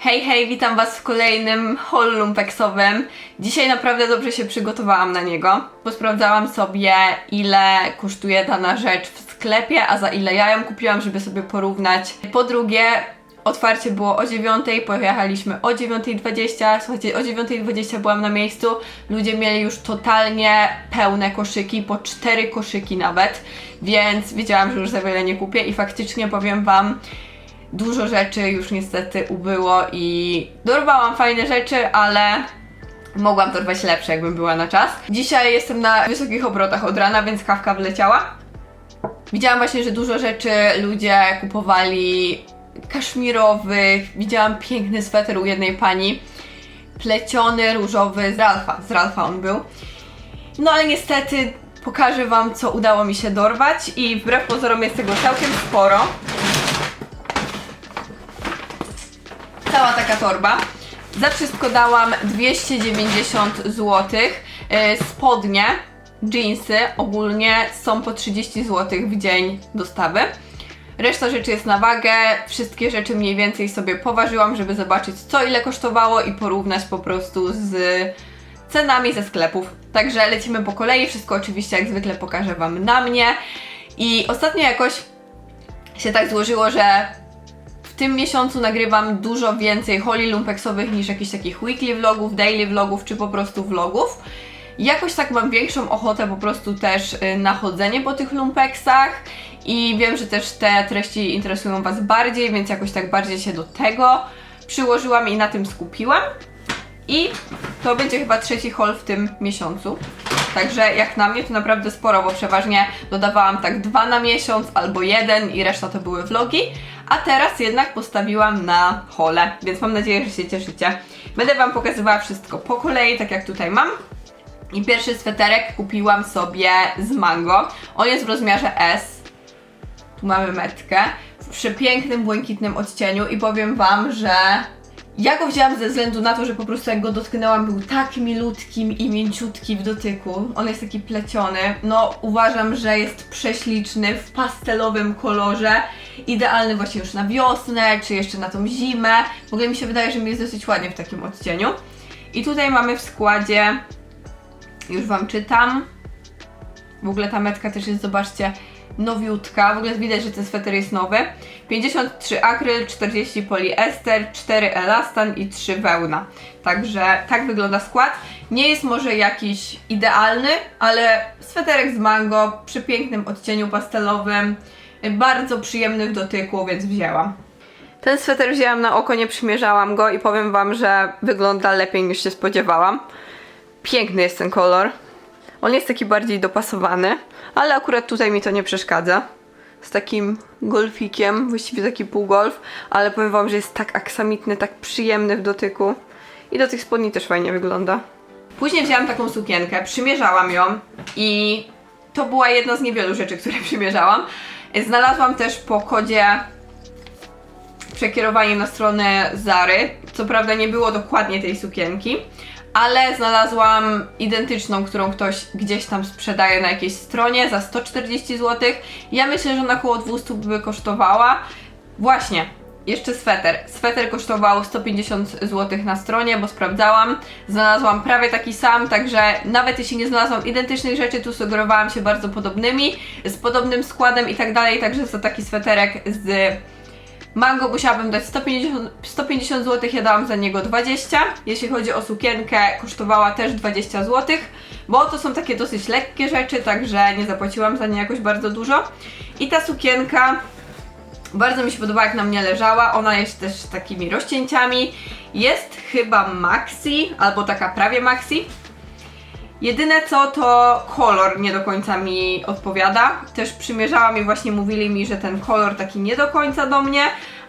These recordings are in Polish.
Hej, hej, witam Was w kolejnym haul lumpeksowym. Dzisiaj naprawdę dobrze się przygotowałam na niego, bo sprawdzałam sobie ile kosztuje dana rzecz w sklepie, a za ile ja ją kupiłam, żeby sobie porównać. Po drugie, otwarcie było o 9, pojechaliśmy o 9.20, słuchajcie, o 9.20 byłam na miejscu, ludzie mieli już totalnie pełne koszyki, po cztery koszyki nawet, więc wiedziałam, że już za wiele nie kupię i faktycznie powiem Wam, dużo rzeczy już niestety ubyło i dorwałam fajne rzeczy, ale mogłam dorwać lepsze, jakbym była na czas. Dzisiaj jestem na wysokich obrotach od rana, więc kawka wleciała. Widziałam właśnie, że dużo rzeczy ludzie kupowali kaszmirowych. Widziałam piękny sweter u jednej pani. Pleciony, różowy, z Ralfa. Z Ralfa on był. No ale niestety pokażę Wam, co udało mi się dorwać i wbrew pozorom jest tego całkiem sporo. Cała taka torba. Za wszystko dałam 290 zł. Yy, Spodnie, jeansy ogólnie są po 30 zł w dzień dostawy. Reszta rzeczy jest na wagę. Wszystkie rzeczy mniej więcej sobie poważyłam, żeby zobaczyć co ile kosztowało i porównać po prostu z cenami ze sklepów. Także lecimy po kolei. Wszystko oczywiście jak zwykle pokażę Wam na mnie. I ostatnio jakoś się tak złożyło, że tym miesiącu nagrywam dużo więcej holi lumpeksowych niż jakichś takich weekly vlogów, daily vlogów czy po prostu vlogów. Jakoś tak mam większą ochotę po prostu też y, na chodzenie po tych lumpeksach i wiem, że też te treści interesują Was bardziej, więc jakoś tak bardziej się do tego przyłożyłam i na tym skupiłam. I to będzie chyba trzeci haul w tym miesiącu. Także jak na mnie to naprawdę sporo, bo przeważnie dodawałam tak dwa na miesiąc albo jeden i reszta to były vlogi. A teraz jednak postawiłam na hole, więc mam nadzieję, że się cieszycie. Będę Wam pokazywała wszystko po kolei, tak jak tutaj mam. I pierwszy sweterek kupiłam sobie z Mango. On jest w rozmiarze S. Tu mamy metkę. W przepięknym, błękitnym odcieniu i powiem Wam, że ja go wzięłam ze względu na to, że po prostu jak go dotknęłam, był tak milutkim i mięciutki w dotyku. On jest taki pleciony. No, uważam, że jest prześliczny w pastelowym kolorze. Idealny właśnie już na wiosnę, czy jeszcze na tą zimę. W ogóle mi się wydaje, że mi jest dosyć ładnie w takim odcieniu. I tutaj mamy w składzie, już Wam czytam. W ogóle ta metka też jest, zobaczcie, nowiutka. W ogóle widać, że ten sweter jest nowy. 53 akryl, 40 poliester, 4 elastan i 3 wełna. Także tak wygląda skład. Nie jest może jakiś idealny, ale sweterek z mango przy pięknym odcieniu pastelowym. Bardzo przyjemny w dotyku, więc wzięłam. Ten sweter wzięłam na oko, nie przymierzałam go i powiem Wam, że wygląda lepiej niż się spodziewałam. Piękny jest ten kolor. On jest taki bardziej dopasowany, ale akurat tutaj mi to nie przeszkadza. Z takim golfikiem, właściwie taki półgolf, ale powiem wam, że jest tak aksamitny, tak przyjemny w dotyku. I do tych spodni też fajnie wygląda. Później wzięłam taką sukienkę, przymierzałam ją i to była jedna z niewielu rzeczy, które przymierzałam. Znalazłam też po kodzie przekierowanie na stronę Zary. Co prawda nie było dokładnie tej sukienki, ale znalazłam identyczną, którą ktoś gdzieś tam sprzedaje na jakiejś stronie za 140 zł. Ja myślę, że na około 200 by kosztowała. Właśnie, jeszcze sweter. Sweter kosztował 150 zł na stronie, bo sprawdzałam. Znalazłam prawie taki sam, także nawet jeśli nie znalazłam identycznych rzeczy, tu sugerowałam się bardzo podobnymi, z podobnym składem i tak dalej, także za taki sweterek z Mango musiałabym dać 150, 150 zł, ja dałam za niego 20. Jeśli chodzi o sukienkę, kosztowała też 20 zł, bo to są takie dosyć lekkie rzeczy, także nie zapłaciłam za nie jakoś bardzo dużo. I ta sukienka bardzo mi się podobała, jak na mnie leżała. Ona jest też takimi rozcięciami. Jest chyba maxi, albo taka prawie maxi. Jedyne co to kolor nie do końca mi odpowiada. Też przymierzałam i właśnie mówili mi, że ten kolor taki nie do końca do mnie,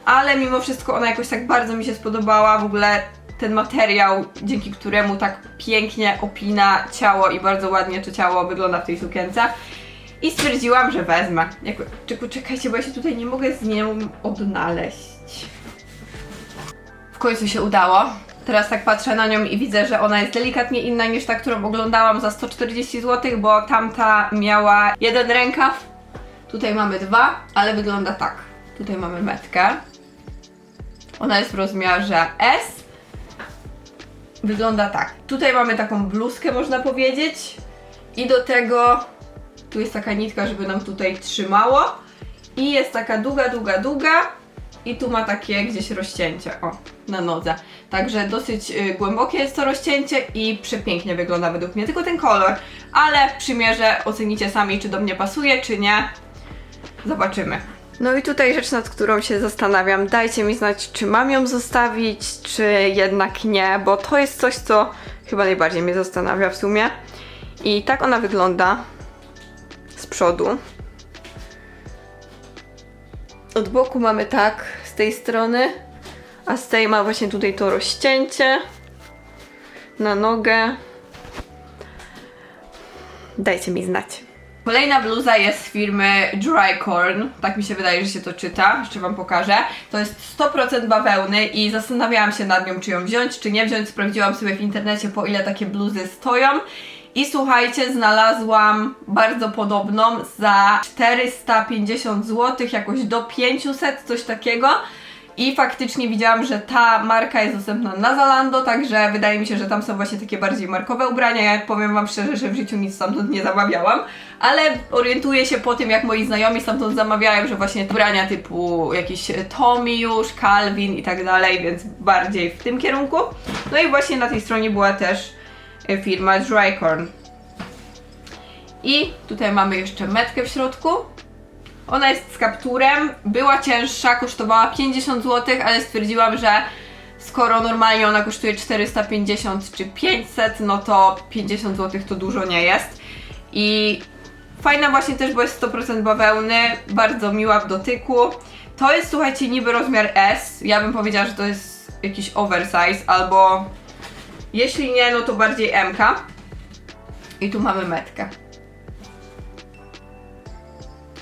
ale mimo wszystko ona jakoś tak bardzo mi się spodobała. W ogóle ten materiał, dzięki któremu tak pięknie opina ciało i bardzo ładnie to ciało wygląda w tej sukience. I stwierdziłam, że wezmę. Jak, czekaj, czekajcie, bo ja się tutaj nie mogę z nią odnaleźć. W końcu się udało. Teraz tak patrzę na nią i widzę, że ona jest delikatnie inna niż ta, którą oglądałam za 140 zł, bo tamta miała jeden rękaw. Tutaj mamy dwa, ale wygląda tak. Tutaj mamy metkę. Ona jest w rozmiarze S. Wygląda tak. Tutaj mamy taką bluzkę, można powiedzieć. I do tego tu jest taka nitka, żeby nam tutaj trzymało. I jest taka długa, długa, długa. I tu ma takie gdzieś rozcięcie, o, na nodze. Także dosyć y, głębokie jest to rozcięcie i przepięknie wygląda według mnie. Tylko ten kolor, ale w przymierze ocenicie sami, czy do mnie pasuje, czy nie. Zobaczymy. No i tutaj rzecz, nad którą się zastanawiam. Dajcie mi znać, czy mam ją zostawić, czy jednak nie, bo to jest coś, co chyba najbardziej mnie zastanawia w sumie. I tak ona wygląda z przodu. Od boku mamy tak, tej strony, a z tej ma właśnie tutaj to rozcięcie na nogę. Dajcie mi znać. Kolejna bluza jest z firmy Drycorn. Tak mi się wydaje, że się to czyta. Jeszcze Wam pokażę. To jest 100% bawełny i zastanawiałam się nad nią, czy ją wziąć, czy nie wziąć. Sprawdziłam sobie w internecie, po ile takie bluzy stoją. I słuchajcie, znalazłam bardzo podobną za 450 zł, jakoś do 500, coś takiego. I faktycznie widziałam, że ta marka jest dostępna na Zalando, także wydaje mi się, że tam są właśnie takie bardziej markowe ubrania. Ja powiem Wam szczerze, że w życiu nic stamtąd nie zamawiałam, ale orientuję się po tym, jak moi znajomi stamtąd zamawiają, że właśnie ubrania typu jakiś Tommy już, Calvin i tak dalej, więc bardziej w tym kierunku. No i właśnie na tej stronie była też firma Drycorn. I tutaj mamy jeszcze metkę w środku. Ona jest z kapturem, była cięższa, kosztowała 50 zł, ale stwierdziłam, że skoro normalnie ona kosztuje 450 czy 500, no to 50 zł to dużo nie jest. I fajna właśnie też, bo jest 100% bawełny, bardzo miła w dotyku. To jest, słuchajcie, niby rozmiar S. Ja bym powiedziała, że to jest jakiś oversize, albo jeśli nie, no to bardziej MK. I tu mamy metkę.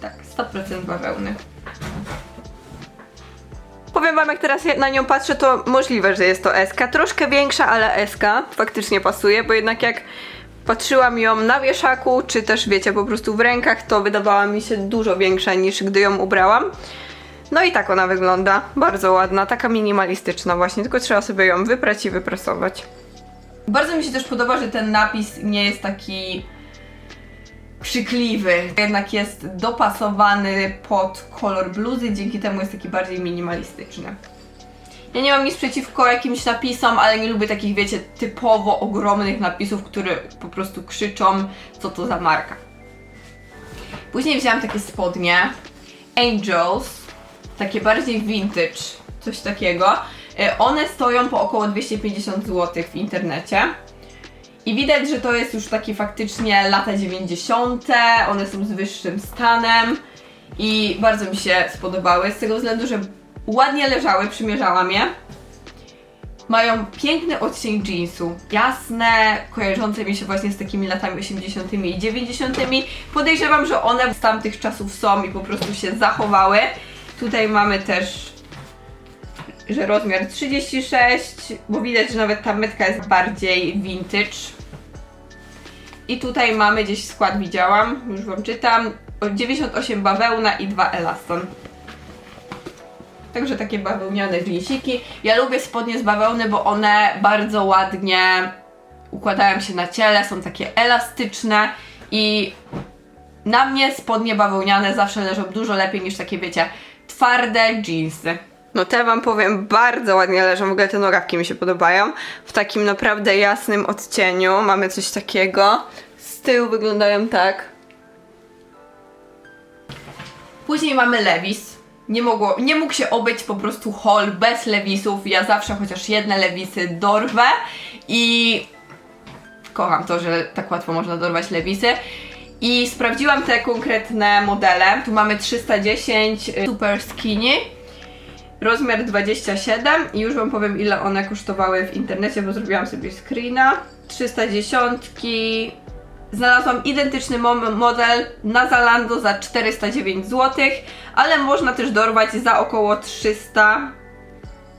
Tak, 100% bawełny. Powiem wam, jak teraz na nią patrzę, to możliwe, że jest to SK. Troszkę większa, ale SK faktycznie pasuje, bo jednak jak patrzyłam ją na wieszaku, czy też wiecie, po prostu w rękach, to wydawała mi się dużo większa niż gdy ją ubrałam. No i tak ona wygląda, bardzo ładna, taka minimalistyczna właśnie, tylko trzeba sobie ją wyprać i wyprasować. Bardzo mi się też podoba, że ten napis nie jest taki krzykliwy, jednak jest dopasowany pod kolor bluzy, dzięki temu jest taki bardziej minimalistyczny. Ja nie mam nic przeciwko jakimś napisom, ale nie lubię takich, wiecie, typowo ogromnych napisów, które po prostu krzyczą, co to za marka. Później wzięłam takie spodnie Angels, takie bardziej vintage, coś takiego. E, One stoją po około 250 zł w internecie. I widać, że to jest już taki faktycznie lata 90. One są z wyższym stanem i bardzo mi się spodobały z tego względu, że ładnie leżały, przymierzałam je. Mają piękny odcień jeansu, jasne, kojarzące mi się właśnie z takimi latami 80. i 90. Podejrzewam, że one z tamtych czasów są i po prostu się zachowały. Tutaj mamy też że rozmiar 36, bo widać, że nawet ta metka jest bardziej vintage. I tutaj mamy gdzieś skład widziałam, już wam czytam. 98 bawełna i 2 elaston. Także takie bawełniane jeansiki. Ja lubię spodnie z bawełny, bo one bardzo ładnie układają się na ciele, są takie elastyczne i na mnie spodnie bawełniane zawsze leżą dużo lepiej niż takie, wiecie, twarde jeansy. No te wam powiem, bardzo ładnie leżą, w ogóle te nogawki mi się podobają. W takim naprawdę jasnym odcieniu mamy coś takiego. Z tyłu wyglądają tak. Później mamy Levis. Nie, mogło, nie mógł się obyć po prostu haul bez Lewisów. Ja zawsze chociaż jedne Lewisy dorwę i kocham to, że tak łatwo można dorwać Lewisy. I sprawdziłam te konkretne modele. Tu mamy 310 y, Super Skinny, rozmiar 27 i już Wam powiem ile one kosztowały w internecie, bo zrobiłam sobie screena. 310. Znalazłam identyczny mo- model na Zalando za 409 zł, ale można też dorwać za około 300.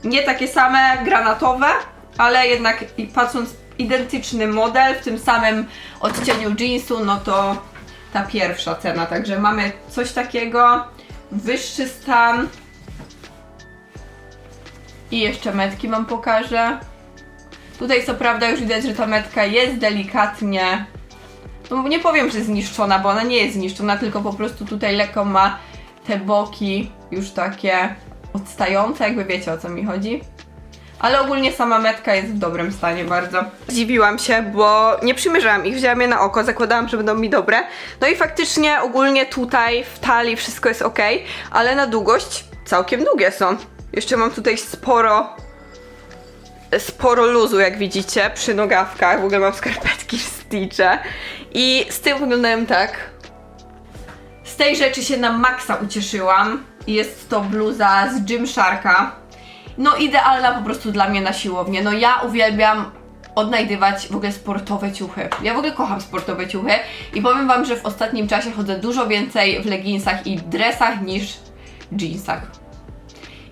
Nie takie same granatowe, ale jednak patrząc identyczny model w tym samym odcieniu jeansu, no to ta pierwsza cena. Także mamy coś takiego, wyższy stan. I jeszcze metki wam pokażę. Tutaj co prawda już widać, że ta metka jest delikatnie no nie powiem, że zniszczona, bo ona nie jest zniszczona, tylko po prostu tutaj lekko ma te boki już takie odstające, jakby wiecie o co mi chodzi. Ale ogólnie sama metka jest w dobrym stanie bardzo. Zdziwiłam się, bo nie przymierzałam ich, wzięłam je na oko, zakładałam, że będą mi dobre. No i faktycznie ogólnie tutaj w talii wszystko jest ok, ale na długość całkiem długie są. Jeszcze mam tutaj sporo sporo luzu, jak widzicie, przy nogawkach. W ogóle mam skarpetki Stitche. I z tyłu wyglądają tak. Z tej rzeczy się na maksa ucieszyłam. Jest to bluza z Gymsharka. No idealna po prostu dla mnie na siłownię. No ja uwielbiam odnajdywać w ogóle sportowe ciuchy. Ja w ogóle kocham sportowe ciuchy i powiem wam, że w ostatnim czasie chodzę dużo więcej w leginsach i dresach niż jeansach.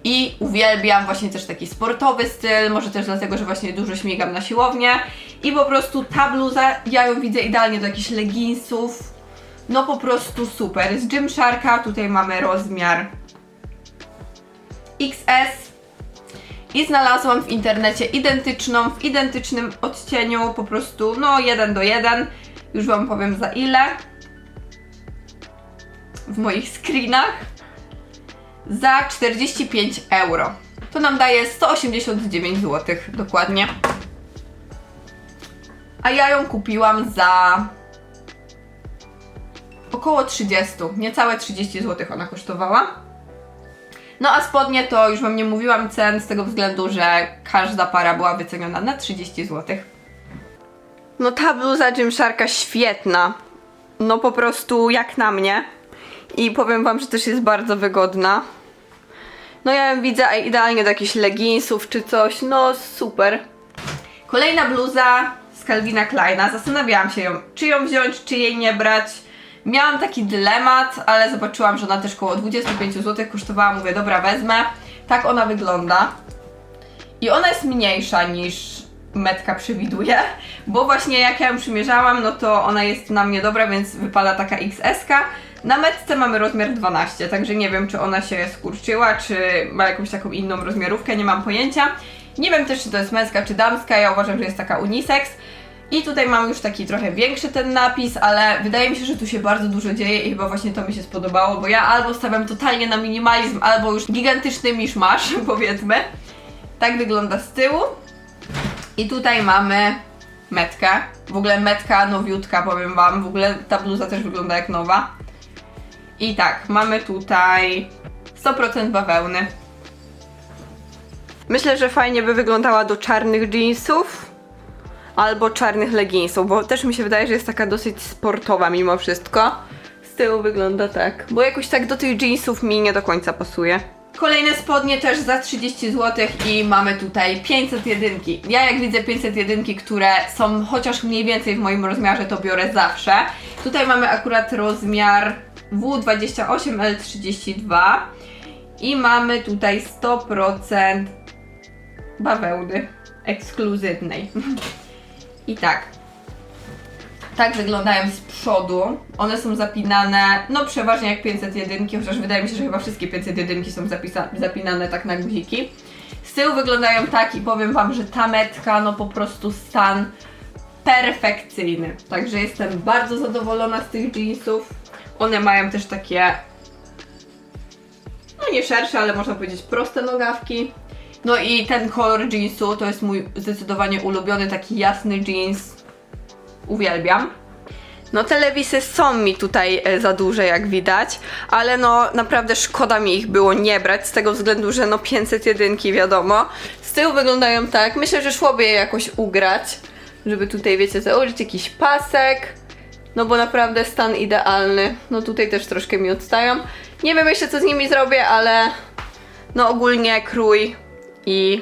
I uwielbiam właśnie też taki sportowy styl, może też dlatego, że właśnie dużo śmigam na siłownię. I po prostu ta bluza, ja ją widzę idealnie do jakichś leginsów. No po prostu super. Z Gymsharka tutaj mamy rozmiar XS. I znalazłam w internecie identyczną, w identycznym odcieniu, po prostu no jeden do jeden. Już Wam powiem za ile. W moich screenach za 45 euro. To nam daje 189 zł dokładnie. A ja ją kupiłam za około 30, niecałe 30 zł ona kosztowała. No a spodnie to już Wam nie mówiłam cen z tego względu, że każda para była wyceniona na 30 zł. No ta bluza Gymsharka świetna. No po prostu jak na mnie. I powiem Wam, że też jest bardzo wygodna. No ja widzę idealnie do jakichś leginsów czy coś, no super. Kolejna bluza z Calvina Kleina. Zastanawiałam się ją, czy ją wziąć, czy jej nie brać. Miałam taki dylemat, ale zobaczyłam, że ona też koło 25 zł kosztowała. Mówię, dobra, wezmę. Tak ona wygląda. I ona jest mniejsza niż metka przewiduje, bo właśnie jak ja ją przymierzałam, no to ona jest na mnie dobra, więc wypada taka XS-ka. Na metce mamy rozmiar 12, także nie wiem, czy ona się skurczyła, czy ma jakąś taką inną rozmiarówkę, nie mam pojęcia. Nie wiem też, czy to jest męska, czy damska, ja uważam, że jest taka unisex. I tutaj mam już taki trochę większy ten napis, ale wydaje mi się, że tu się bardzo dużo dzieje i chyba właśnie to mi się spodobało, bo ja albo stawiam totalnie na minimalizm, albo już gigantyczny miszmasz, powiedzmy. Tak wygląda z tyłu. I tutaj mamy metkę. W ogóle metka nowiutka, powiem wam. W ogóle ta bluza też wygląda jak nowa. I tak, mamy tutaj 100% bawełny. Myślę, że fajnie by wyglądała do czarnych jeansów albo czarnych leginsów, bo też mi się wydaje, że jest taka dosyć sportowa mimo wszystko. Z tyłu wygląda tak, bo jakoś tak do tych jeansów mi nie do końca pasuje. Kolejne spodnie też za 30 zł i mamy tutaj 501. Ja jak widzę 501, które są chociaż mniej więcej w moim rozmiarze, to biorę zawsze. Tutaj mamy akurat rozmiar W28L32 i mamy tutaj 100% bawełny ekskluzywnej. I tak. Tak wyglądają z przodu. One są zapinane, no przeważnie jak 501, chociaż wydaje mi się, że chyba wszystkie 501 są zapinane tak na guziki. Z tyłu wyglądają tak i powiem Wam, że ta metka, no po prostu stan perfekcyjny. Także jestem bardzo zadowolona z tych jeansów. One mają też takie, no nie szersze, ale można powiedzieć proste nogawki. No i ten kolor jeansu to jest mój zdecydowanie ulubiony, taki jasny jeans. Uwielbiam. No te lewisy są mi tutaj e, za duże jak widać, ale no naprawdę szkoda mi ich było nie brać z tego względu, że no 501 wiadomo. Z tyłu wyglądają tak, myślę, że szłoby je jakoś ugrać, żeby tutaj wiecie założyć jakiś pasek. No bo naprawdę stan idealny. No tutaj też troszkę mi odstają. Nie wiem jeszcze co z nimi zrobię, ale no ogólnie krój i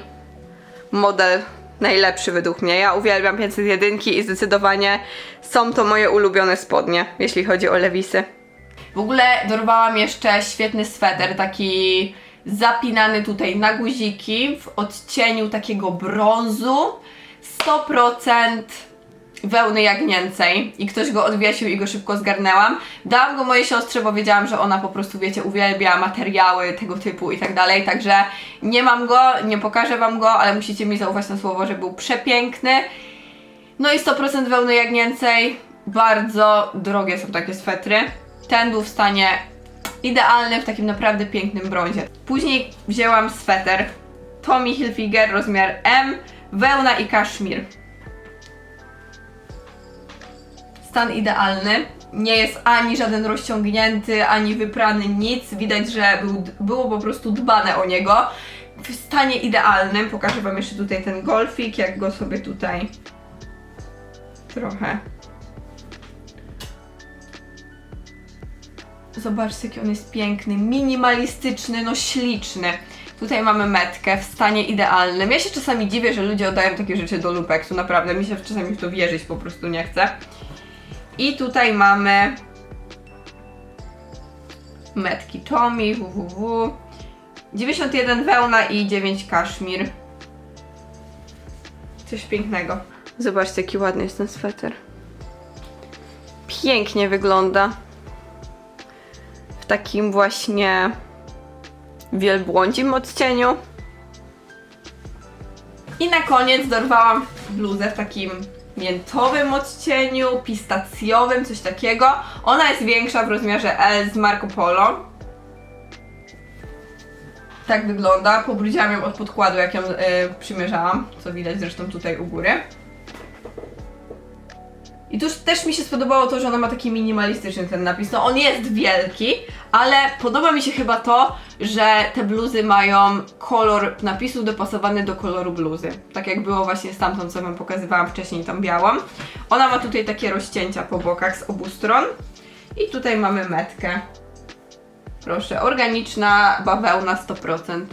model najlepszy według mnie. Ja uwielbiam 501 i zdecydowanie są to moje ulubione spodnie, jeśli chodzi o lewisy. W ogóle dorwałam jeszcze świetny sweter, taki zapinany tutaj na guziki w odcieniu takiego brązu. 100% wełny jagnięcej i ktoś go odwiesił i go szybko zgarnęłam. Dałam go mojej siostrze, bo wiedziałam, że ona po prostu, wiecie, uwielbia materiały tego typu i tak dalej, także nie mam go, nie pokażę wam go, ale musicie mi zaufać na słowo, że był przepiękny. No i 100% wełny jagnięcej, bardzo drogie są takie swetry. Ten był w stanie idealnym, w takim naprawdę pięknym brązie. Później wzięłam sweter Tommy Hilfiger rozmiar M, wełna i kaszmir. Stan idealny. Nie jest ani żaden rozciągnięty, ani wyprany, nic. Widać, że był, było po prostu dbane o niego. W stanie idealnym. Pokażę Wam jeszcze tutaj ten golfik, jak go sobie tutaj trochę Zobaczcie, jaki on jest piękny, minimalistyczny, no śliczny. Tutaj mamy metkę w stanie idealnym. Ja się czasami dziwię, że ludzie oddają takie rzeczy do lupeksu, naprawdę. Mi się czasami w to wierzyć po prostu nie chce. I tutaj mamy metki Tommy, www. 91 wełna i 9 kaszmir. Coś pięknego. Zobaczcie, jaki ładny jest ten sweter. Pięknie wygląda w takim właśnie wielbłądzim odcieniu. I na koniec dorwałam bluzę w takim miętowym odcieniu, pistacjowym, coś takiego. Ona jest większa w rozmiarze L z Marco Polo. Tak wygląda. Pobrudziłam ją od podkładu, jak ją y, przymierzałam, co widać zresztą tutaj u góry. I tu też mi się spodobało to, że ona ma taki minimalistyczny ten napis. No on jest wielki, ale podoba mi się chyba to, że te bluzy mają kolor napisu dopasowany do koloru bluzy. Tak jak było właśnie z tamtą, co wam pokazywałam wcześniej, tą białą. Ona ma tutaj takie rozcięcia po bokach z obu stron. I tutaj mamy metkę. Proszę, organiczna bawełna 100%.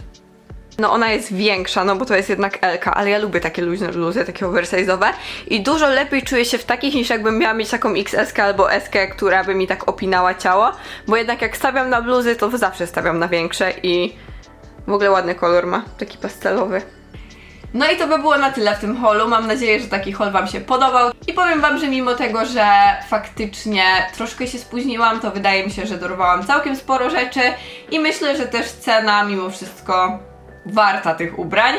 No ona jest większa, no bo to jest jednak LK, ale ja lubię takie luźne bluzy, takie oversize'owe i dużo lepiej czuję się w takich niż jakbym miała mieć taką XS albo SK, która by mi tak opinała ciało, bo jednak jak stawiam na bluzy, to zawsze stawiam na większe i w ogóle ładny kolor ma, taki pastelowy. No i to by było na tyle w tym holu. Mam nadzieję, że taki hol Wam się podobał. I powiem Wam, że mimo tego, że faktycznie troszkę się spóźniłam, to wydaje mi się, że dorwałam całkiem sporo rzeczy i myślę, że też cena mimo wszystko warta tych ubrań.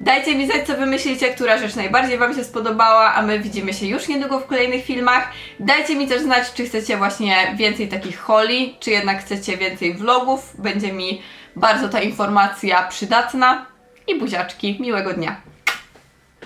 Dajcie mi znać, co wy myślicie, która rzecz najbardziej Wam się spodobała, a my widzimy się już niedługo w kolejnych filmach. Dajcie mi też znać, czy chcecie właśnie więcej takich holi, czy jednak chcecie więcej vlogów. Będzie mi bardzo ta informacja przydatna. I buziaczki, miłego dnia.